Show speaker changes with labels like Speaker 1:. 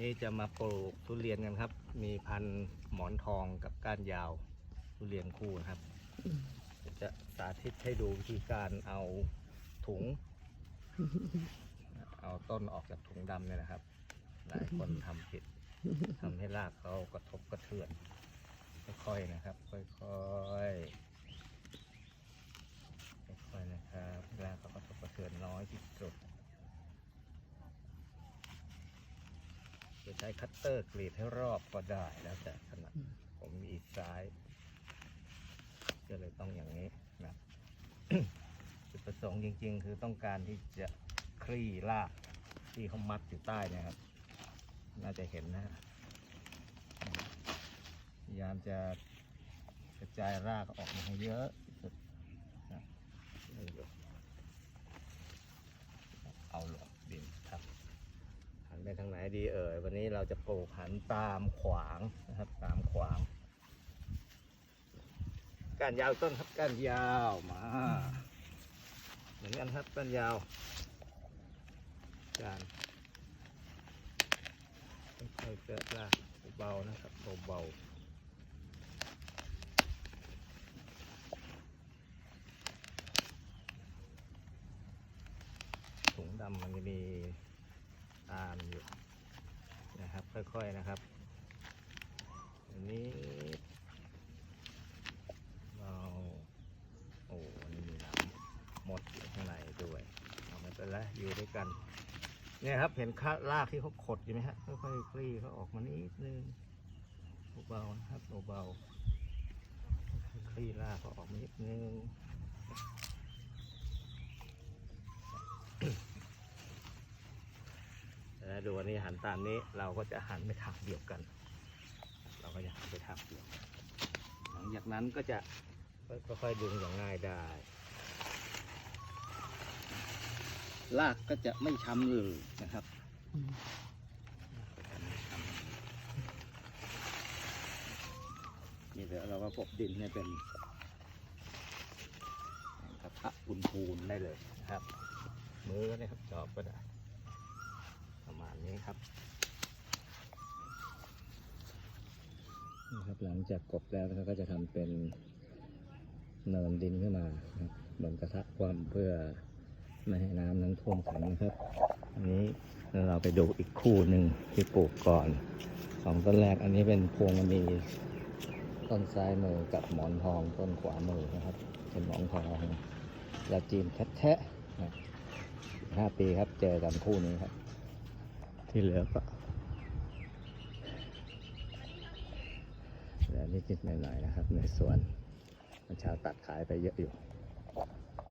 Speaker 1: นี้จะมาปลูกทุเรียนกันครับ มีพันธุ์หมอนทองกับก้านยาว ทุเรียนคู่นะครับ จะสาธิตให้ดูวิธีการเอาถุง เอาต้นออกจากถุงดำเนี่ยนะครับ หลายคนทำผิดทำให้รากเขากระทบกระเทือน ค่อยๆนะครับ ค่อยๆค่อยๆนะครับรากเขากระทบกระเทือนน้อยที่สุด จะ ใช้คัตเตอร์กรีดให้รอบก็ได้แล้วแต่ถนัดผมมีซ้าย ก็เลยต้องอย่างนี้นะจุดประสงค์จริง ๆ คือต้องการที่จะคลี่รากที่เขามัดอยู่ใต้เนะครับ น่าจะเห็นนะฮะพยายามจะกระจายรากออกมาให้เยอะที่สุดนะนี่ดูเอาหลงดินครับ หันไปทางไหน ดีเอ่ยวันนี้เราจะปลูกหันตามขวางนะครับ ตามขวางก้านยาวต้นครับก้านยาวมาเหมือนกันครับก้านยาวก้านค่อยๆเกิดลากเบาๆนะครับเบาๆถุงดำมันจะมีตามอยู่ ค่อยๆนะครับอันนี้เราโอ้นี่มีน้ำหมดอยู่ข้างในด้วยเอาไม่เป็นไรอยู่ด้วยกัน เนี่ยครับเห็นค่ารากที่เขาขดอยู่ไหมฮะค่อยๆคลี่เขาออกมานิดนึงเบาๆนะครับเบาๆคลี่รากเขาออกมานิดนึง แล้วดูอันนี้หันตามนี้เราก็จะหันไปทางเดียวกัน เราก็จะหันไปทางเดียวกันหลังจากนั้นก็จะค่อยๆดึงอย่างง่ายได้ลากก็จะไม่ช้ำเลยนะครับนี่เดี๋ยวเราก็กบดินให้เป็นกระทะพูนๆได้เลยนะครับ มือก็ได้ครับจอบก็ได้ประมาณ นี้ครับนะครับ หลังจากกบแล้วนะครับก็จะทำเป็นเนินดินขึ้นมาบเหมือนกระทะความเพื่อไม่ให้น้ำนั้นท่วมขังนะครับ อันนี้เราไปดูอีกคู่หนึ่งที่ปลูกก่อนสองต้นแรกอันนี้เป็นพวงมณีต้นซ้ายมือกับหมอนทองต้นขวามือนะครับเป็นหมอนทองยาจีนแท้ๆนะห้าปีครับเจอกันคู่นี้ครับ ที่เหลือก็เหลือนิดๆหน่อยๆนะครับ ในสวนมันเชาวตัดขายไปเยอะอยู่